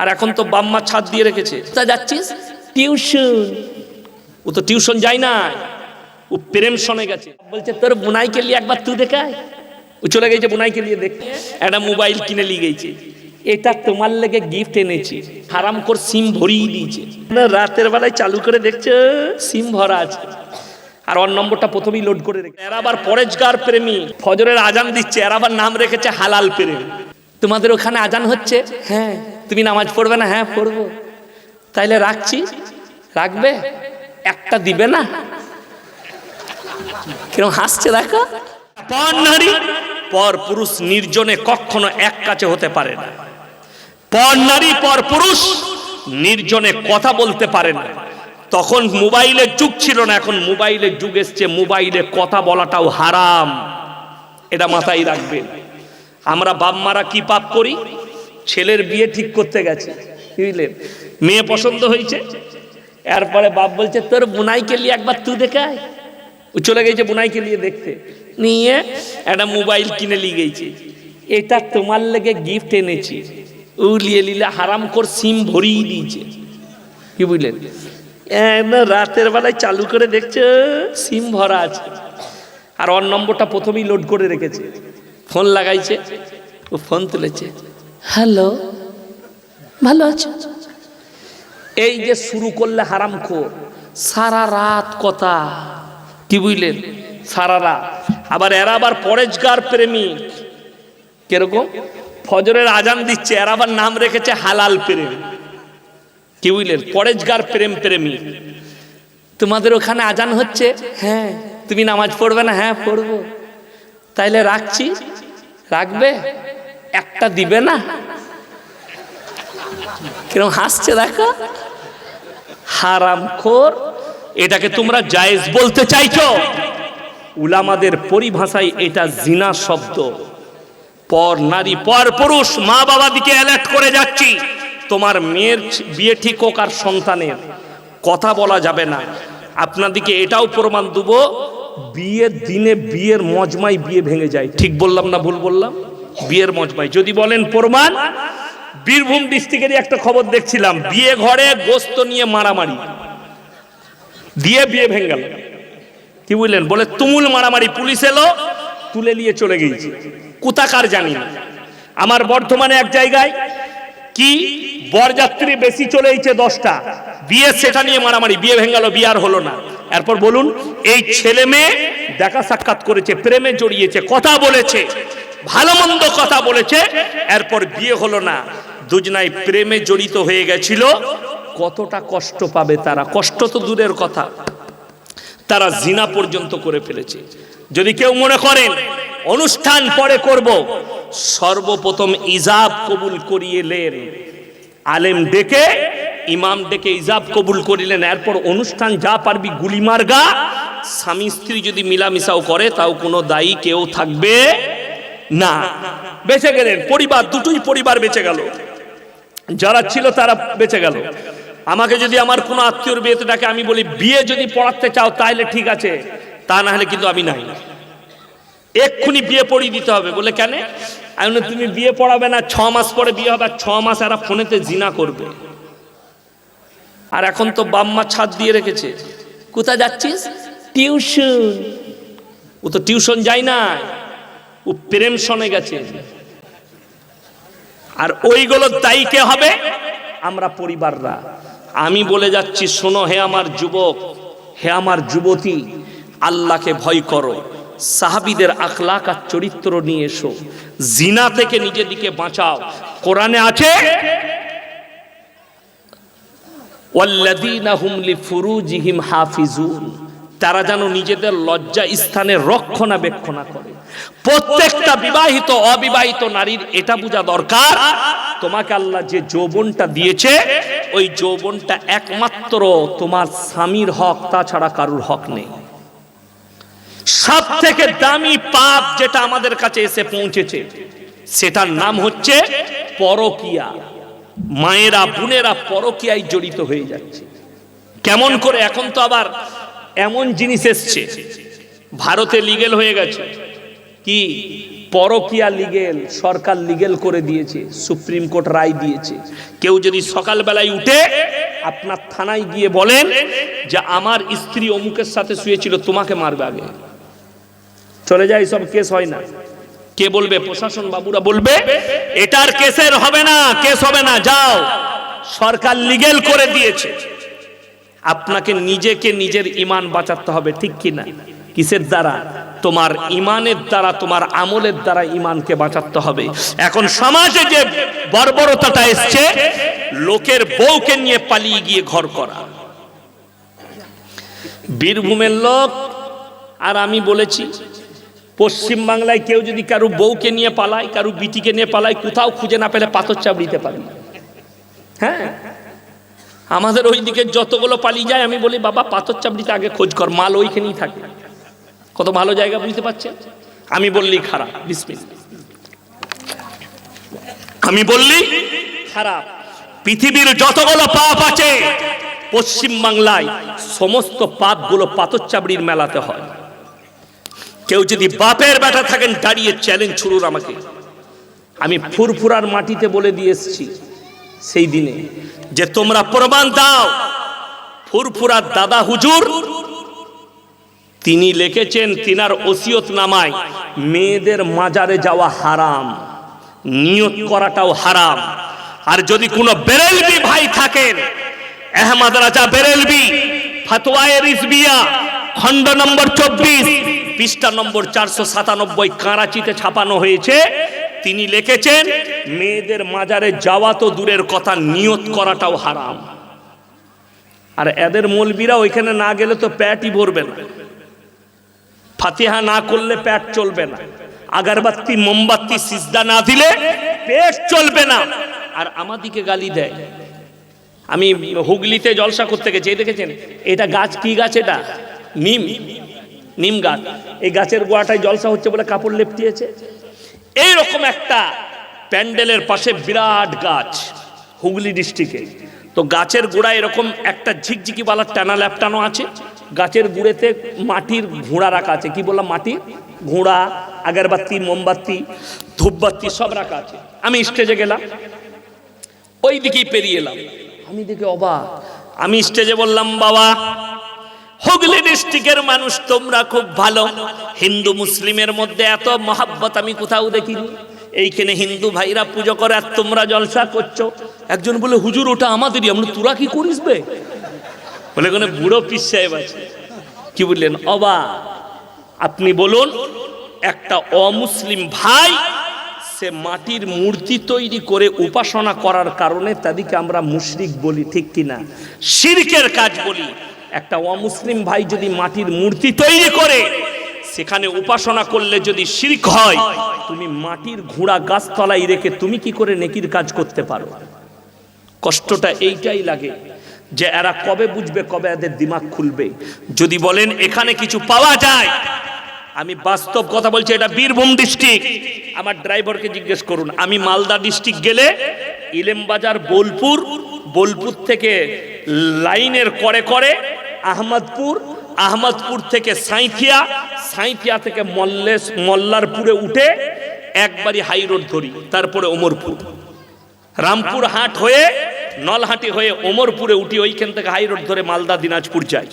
আর এখন তো বাম্মা ছাদ দিয়ে রেখেছে। তা যাচ্ছিস? টিউশন। ও তো টিউশন যায় না। ও প্রেম শোনে গেছে। বলছে তোর বুনাইকে নিয়ে একবার তুই দেখায় ও চলে গেছে বুনাইকে নিয়ে দেখতে। একটা মোবাইল কিনে নিয়ে গেছে। এটা তোমার লেগে গিফট এনেছি। হারাম কর সিম ভরিয়ে দিয়েছে। রাতের বেলায় চালু করে দেখছে সিম ভরা আছে। আর ওর নম্বরটা প্রথমেই লোড করে রেখে এরা আবার পরেজগার প্রেমী। ফজরের আজান দিচ্ছে এরা আবার নাম রেখেছে হালাল প্রেম। তোমাদের ওখানে আজান হচ্ছে? হ্যাঁ। তুমি নামাজ পড়বে না? হ্যাঁ পড়ব। তাইলে রাখছি। রাখবে? একটা দিবে না? কিরম হাসছে, দেখো। পর নারী, পর পুরুষ নির্জনে কখনো এক কাছে হতে পারে না। পর নারী, পর পুরুষ নির্জনে কথা বলতে পারে না। তখন মোবাইলের যুগ ছিল না, এখন মোবাইলের যুগ এসছে। মোবাইলে কথা বলাটাও হারাম। এটা মাথায় রাখবেন আমরা বাপ-মারা কি পাপ করি? ছেলের বিয়ে ঠিক করতে গেছে। বুঝলেন মেয়ে পছন্দ হয়েছে। এরপরে বাপ বলছে, তোর বুনাইকে নিয়ে একবার তুই দেখায় ও চলে গেছে বুনাইকে নিয়ে দেখতে। নিয়ে একটা মোবাইল কিনে নিয়ে গেছে। এটা তোমার লেগে গিফট এনেছি। ও লিয়ে লিলে হারাম কর সিম ভরিয়ে দিয়েছে। কি বুঝলেন রাতের বেলায় চালু করে দেখছে, সিম ভরা আছে। আর ওর নম্বরটা প্রথমেই লোড করে রেখেছে। ফোন লাগাইছে। ও ফোন তুলেছে। হ্যালো ভালো আছো? এই যে শুরু করলে হারাম খোর। সারা রাত কথা। কি বুঝলেন? সারা রাত। আবার এরা আবার পরেজগার প্রেমিক। কীরকম? ফজরের আজান দিচ্ছে, এরা আবার নাম রেখেছে হালাল প্রেম। কি বুঝলেন? পরেজগার প্রেম প্রেমী তোমাদের ওখানে আজান হচ্ছে? হ্যাঁ। তুমি নামাজ পড়বে না? হ্যাঁ পড়ব। তাইলে রাখছি। রাখবে? একটা দিবে না? কিরম হাসছে, দেখো। হারাম খোর এটাকে তোমরা জায়েজ বলতে চাইছো। উলামাদের পরিভাষায় এটা জিনা শব্দ। পর নারী, পর পুরুষ, মা বাবা দিকে অ্যালার্ট করে যাচ্ছি। তোমার মেয়ের বিয়ে ঠিক হোক আর সন্তানের, কথা বলা যাবে না। আপনাদিকে এটাও প্রমাণ দেব, বিয়ের দিনে বিয়ের মজমাই বিয়ে ভেঙে যায়। ঠিক বললাম না ভুল বললাম? বিয়ের মজমাই যদি বলেন প্রমাণ, বীরভূম ডিস্ট্রিক্টেরই একটা খবর দেখছিলাম। বিয়ে ঘরে গোস্ত নিয়ে মারামারি। দিয়ে বিয়ে ভেঙে গেল। কি বুঝলেন বলে, তুমুল মারামারি, পুলিশ এলো, তুলে নিয়ে চলে গিয়েছে। কোথাকার জানি না। আমার বর্ধমানে এক জায়গায় কি বরযাত্রী বেশি চলে এইছে দশটা। বিয়ে সেটা নিয়ে মারামারি, বিয়ে ভেঙে গেল, বিয়ে আর হলো না। এরপর বলুন, এই ছেলে মেয়ে দেখা সাক্ষাৎ করেছে, প্রেমে জড়িয়েছে, কথা বলেছে। ভালো মন্দ কথা বলেছে, এরপর বিয়ে হলো না। দুজনাই প্রেমে জড়িত হয়ে গেছিল। কতটা কষ্ট পাবে তারা? কষ্ট তো দূরের কথা। তারা জিনা পর্যন্ত করে ফেলেছে। যদি কেউ মনে করেন, অনুষ্ঠান পরে করব। সর্বপ্রথম ইজাব কবুল করিয়েলেন আলেম ডেকে, ইমাম ডেকে ইজাব কবুল করিলেন। এরপর অনুষ্ঠান যা পারবি গুলি মারগা স্বামী স্ত্রী যদি মিলামিশাও করে, তাও কোনো দায়ী কেউ থাকবে না। বেঁচে গেলেন। পরিবার দুটোই পরিবার বেঁচে গেল। যারা ছিল তারা বেঁচে গেল। আমাকে যদি আমার কোনো আত্মীয়র বিয়েতে ডাকে আমি বলি বিয়ে যদি পড়াতে চাও তাহলে ঠিক আছে তা না হলে কিন্তু আমি নাই। এক্ষুনি বিয়ে পড়িয়ে দিতে হবে। বলে কেন? আমি তুমি বিয়ে পড়াবে না ছ মাস পরে বিয়ে হবে আর ছ মাস এরা ফোনেতে জিনা করবে। আর এখন তো বাম্মা ছাদ দিয়ে রেখেছে। কোথায় যাচ্ছিস? টিউশন। ও তো টিউশন যায় না ও প্রেম শোনে গেছে। আর ওইগুলো দায়ী কে হবে? আমরা পরিবাররা। আমি বলে যাচ্ছি, শোনো হে আমার যুবক, হে আমার যুবতী, আল্লাহকে ভয় করো। সাহাবিদের আখলাক আর চরিত্র নিয়ে এসো। জিনা থেকে নিজের দিকে বাঁচাও। কোরআনে আছে? ওয়াল্লাযীনা হুম লিফুরুজিহিম হাফিজুন। তারা যেন নিজেদের লজ্জা স্থানে রক্ষণাবেক্ষণা করে। প্রত্যেকটা বিবাহিত, অবিবাহিত নারীর এটা বোঝা দরকার, তোমাকে আল্লাহ যে যৌবনটা দিয়েছে, ওই যৌবনটা একমাত্র তোমার স্বামীর হক, তাছাড়া কারুর হক নেই। সব থেকে দামি পাপ যেটা আমাদের কাছে এসে পৌঁছেছে, সেটার নাম হচ্ছে পরকিয়া। মায়েরা, বোনেরা পরকিয়ায় জড়িত হয়ে যাচ্ছে। কেমন করে? এখন তো আবার এমন জিনিস এসছে। ভারতে লিগেল হয়ে গেছে। কি? পরকিয়া লিগেল সরকার লিগেল করে দিয়েছে, সুপ্রিম কোর্ট রায় দিয়েছে। কেউ যদি সকালবেলায় উঠে আপনার থানায় গিয়ে বলেন যে আমার স্ত্রী অমুকের সাথে শুয়েছিল, তোমাকে মারবে আগে। চলে যায় সব কেস হয় না। কে বলবে? প্রশাসন বাবুরা বলবে, এটার কেসের হবে না, কেস হবে না, যাও। সরকার লিগেল করে দিয়েছে। আপনাকে নিজেকে নিজের ইমান বাঁচাতে হবে, ঠিক কি না কিসের দ্বারা? তোমার ইমানের দ্বারা, তোমার আমলের দ্বারা ইমানকে বাঁচাতে হবে। এখন সমাজে যে বর্বরতাটা এসছে, লোকের বউকে নিয়ে পালিয়ে গিয়ে ঘর করা। বীরভূমের লোক, আর আমি বলেছি, পশ্চিম বাংলায় কেউ যদি কারও বউকে নিয়ে পালায়, কারও বিটিকে নিয়ে পালায়, কোথাও খুঁজে না পেলে পাথর চাবড়িতে পারে হ্যাঁ? আমাদের ওই দিকে যতগুলো পালিয়ে যায়, আমি বলি, বাবা, পাথর চাবড়িতে আগে খোঁজ কর, মাল ওইখানেই থাকে। কত ভালো জায়গা বুঝতে পারছেন? আমি বললি, খারাপ, বিসমিল। আমি বললি, খারাপ। পৃথিবীর যতগুলো পাপ আছে, পশ্চিম বাংলায় সমস্ত পাপগুলো পাথর চাবড়ির মেলাতে হয়। কেউ যদি বাপের বেটা থাকেন, দাঁড়িয়ে চ্যালেঞ্জ ছুড়ুন আমাকে। আমি ফুরফুরার মাটিতে বলে দিয়ে এসেছি। সেই দিনে যে তোমরা প্রমাণ দাও ফুরফুরার দাদা হুজুর, তিনি লিখেছেন তিনার ওসিয়ত নামায়, মেয়েদের মাজারে যাওয়া হারাম, নিয়ত করাটাও হারাম। আর যদি কোনো বেরেলবি ভাই থাকেন, আহমদ রাজা বেরেলবি ফতোয়ায়ে রিজবিয়া খণ্ড নম্বর চব্বিশ, পৃষ্ঠা নম্বর চারশো সাতানব্বই কারাচিতে ছাপানো হয়েছে তিনি লিখেছেন, মেয়েদের মাজারে যাওয়া তো দূরের কথা, নিয়ত করাটাও হারাম। আর এদের মলবিরা ওইখানে না গেলে তো প্যাটই ভরবে না। ফাতিহা না করলে প্যাট চলবে না। আগারবাত্তি মোমবাতি, সিজদা না দিলে পেট চলবে না। আর আমাদিকে গালি দেয়। আমি হুগলিতে জলসা করতে গেছি, এই দেখেছেন? এটা গাছ কি গাছ এটা? নিম। নিম গাছ। এই গাছের গোড়াটায় জলসা হচ্ছে বলে কাপড় লেপটিয়েছে। এইরকম একটা প্যান্ডেলের পাশে বিরাট গাছ, হুগলি ডিস্ট্রিক্টে। তো গাছের গোড়ায় এরকম একটা ঝিকঝিকি বালার টানা ল্যাপটানো আছে। গাছের গুড়েতে মাটির ঘোড়া রাখা আছে। কি বললাম? মাটির ঘোড়া, আগরবাতি, মোমবাতি, ধূপবাতি সব রাখা আছে। আমি স্টেজে গেলাম। ওই দিকেই পেরিয়ে এলাম। আমি দেখে অবাক। আমি স্টেজে বললাম, বাবা হুগলি ডিস্ট্রিক্টের মানুষ তোমরা খুব ভালো। হিন্দু মুসলিমের মধ্যে এত মহাব্বত আমি কোথাও দেখিনি। এইখানে হিন্দু ভাইরা পুজো করে আর তোমরা জলসা করছ। একজন বলে, হুজুর, ওটা আমাদেরই। আমরা, তোরা কি করিস বে? বলে কোনো বুড়ো পিস সাহেব আছে। কি বললেন? অবা, আপনি বলুন, একটা অমুসলিম ভাই, সে মাটির মূর্তি তৈরি করে উপাসনা করার কারণে তাদেরকে আমরা মুশরিক বলি, ঠিক কিনা? শিরকের কাজ বলি। একটা অমুসলিম ভাই যদি মাটির মূর্তি তৈরি করে, সেখানে উপাসনা করলে যদি শিরক হয়, তুমি মাটির ঘোড়া গাছতলায় রেখে তুমি কি করে নেকির কাজ করতে পারো? কষ্টটা এইটাই লাগে যে এরা কবে বুঝবে, কবে এদের দিমাগ খুলবে। যদি বলেন, এখানে কিছু পাওয়া যায়। আমি বাস্তব কথা বলছি, এটা বীরভূম ডিস্ট্রিক্ট। আমার ড্রাইভারকে জিজ্ঞেস করুন, আমি মালদা ডিস্ট্রিক্ট গেলে ইলেমবাজার, বোলপুর বোলপুর থেকে লাইনের করে করে আহমদপুর আহমদপুর থেকে সাঁইথিয়া সাঁইথিয়া থেকে মল্লেশ, মল্লারপুরে উঠে একবারই হাই রোড ধরি, তারপরে ওমরপুর। রামপুর হাট হয়ে, নলহাটি হয়ে ওমরপুরে উঠি, ওইখান থেকে হাই রোড ধরে মালদা, দিনাজপুর যাই।